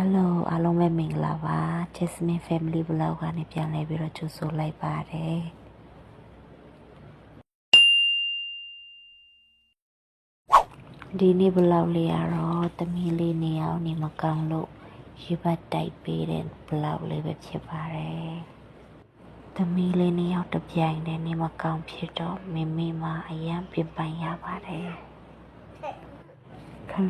Hello အားလုံးပဲမင်္ဂလာပါ Jasmine Family Vlog ကနေပြန်လည်ပြီးတော့ကြိုဆိုလိုက်ပါတယ်ဒီနေ့ vlog လေးကတော့တမီးလေးနေအောင်နေမကောင်းလို့ရေဘတ်တိုက်ပေးတဲ့ vlog လေးပဲဖြစ်ပါတယ်သမီးလေးနေအောင်တစ်ပြိုင်တည်းနေမကောင်းဖြစ်တော့မင်းမေမအရန်ပြင်ပန်ရပါတယ်က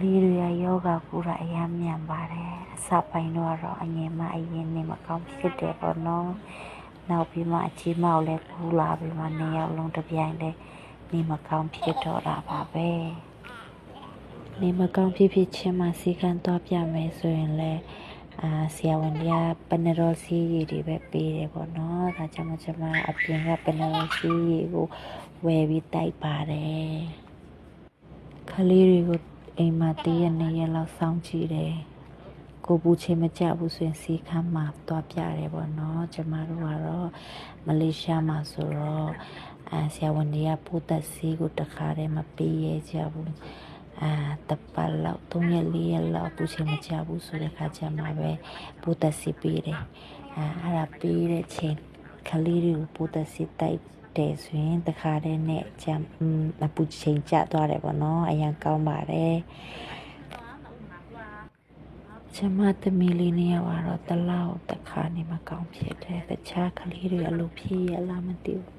လေးတွေကယောဂပူတာအများမြန်ပါတယ်အစပိုင်းတော့ကတော့အငယ်မအရင်နေမကောင်းဖြစ်တယ်ပေါ့နော်နောက်ပြီးမှအကြီးမောက်လည်းပူလာပြီးမှနေရောက်လုံးတစ်ပြိုင်တည်းနေမကောင်းဖြစ်တော့တာပါပဲနေမကောင်းဖြစ်ဖြစ်ချင်းမှစီကံတော့ပြမယ်ဆိုရင်လည်းအာဆရာဝန်တွေကပနရောစီရည်တွေပဲပေးတယ်ပေါ့နော်ဒါကြောင့်မို့ကျွန်မအပြင်ကပနရောစီရည်ကိုဝယ်ပြီးတိုက်ပါတယ်ခလေးတွေကို အိမ်မှာတည့်ရနေရလောက်စောင့်ကြည့်တယ်ကိုပူချင်းမကြဘူးဆိုရင်စီခမ်းမှာတွားပြတယ်ပေါ့နော်ကျမတို့ကတော့မလေးရှားမှာဆိုတော့အာဆရာဝန်တွေကပိုးသက်စီကိုတခါတည်းမပေးရကြဘူးအာတပတ်လောက်၃ရက်၄ရက်လောက်ပူချင်းမကြဘူးဆိုတဲ့ခါကျမှပဲပိုးသက်စီပေးတယ်အာအဲ့ဒါပေးတဲ့ချိန်ခလေးတွေကိုပိုးသက်စီတိုက် တယ်ဆိုရင်တခါတည်းနဲ့ကြမ်းအပူချိန်ကျသွားတယ်ပေါ့နော်အရင်ကောင်းပါတယ်ကျမသမီးလေးနှစ်ယောက်ကတော့တလောက်တခါနေမကောင်းဖြစ်တယ်တခြားကလေးတွေအလုပ်ဖြစ်ရလားမသိဘူး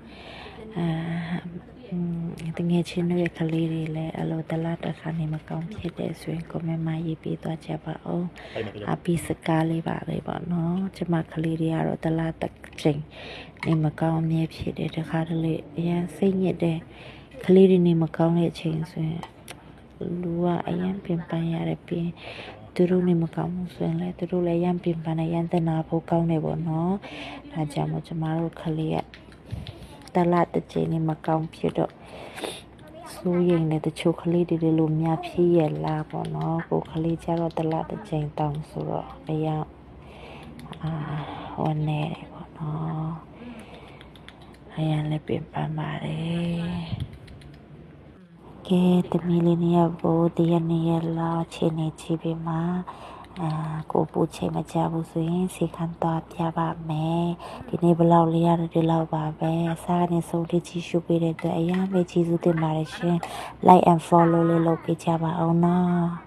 အာ တငယ်ချင်းတွေကလေးတွေလည်းအလုပ်တလားတခါနေမကောင်းဖြစ်တယ်ဆိုရင် comment မှာရေးပေးသွားကြပါဦးအပီစကားလေးပါပဲပေါ့နော်ကျမကလေးတွေကတော့တလားတစ်ချိန်နေမကောင်းအမြဲဖြစ်တယ်တခါတလေအရင်စိတ်ညစ်တယ်ကလေးတွေနေမကောင်းတဲ့အချိန်ဆိုရင်လူကအရင်ပြင်ပန်းရတယ်ပြင်သူတို့နေမကောင်းဘူးဆိုရင်လည်းသူတို့လည်းရမ်းပြင်ပန်းနေရမ်းတနာဖို့ကောင်းတယ်ပေါ့နော်ဒါကြောင့်မို့ကျမတို့ကလေးက တလားတစ်ချိန်နေမကောင်းဖြစ်တော့စိုးရိမ်တဲ့တချို့ကလေးတွေဒီလိုများဖြစ်ရလားပေါ့နော်ကိုကလေးကြတော့တလားတစ်ချိန်တောင်းဆိုတော့အရင်အာဟိုနေတယ်ပေါ့နော်အရင်လည်းပြင်ပန်းပါတယ်ကဲတမီလေးနေရကိုတရနေရလာချင်းနေချီပြီးမှ အာကိုပူချိန်မကြဘူးဆိုရင်စီခံတော့ပြပါမယ်ဒီနေ့ဘလောက်လေးရတယ်ဒီလောက်ပါပဲအစားကနေဆုံးထိချီရှုပေးတဲ့အတွက်အရင်ပဲကျေးဇူးတင်ပါတယ်ရှင် like and follow လေးလုပ်ပေးကြပါအောင်နော်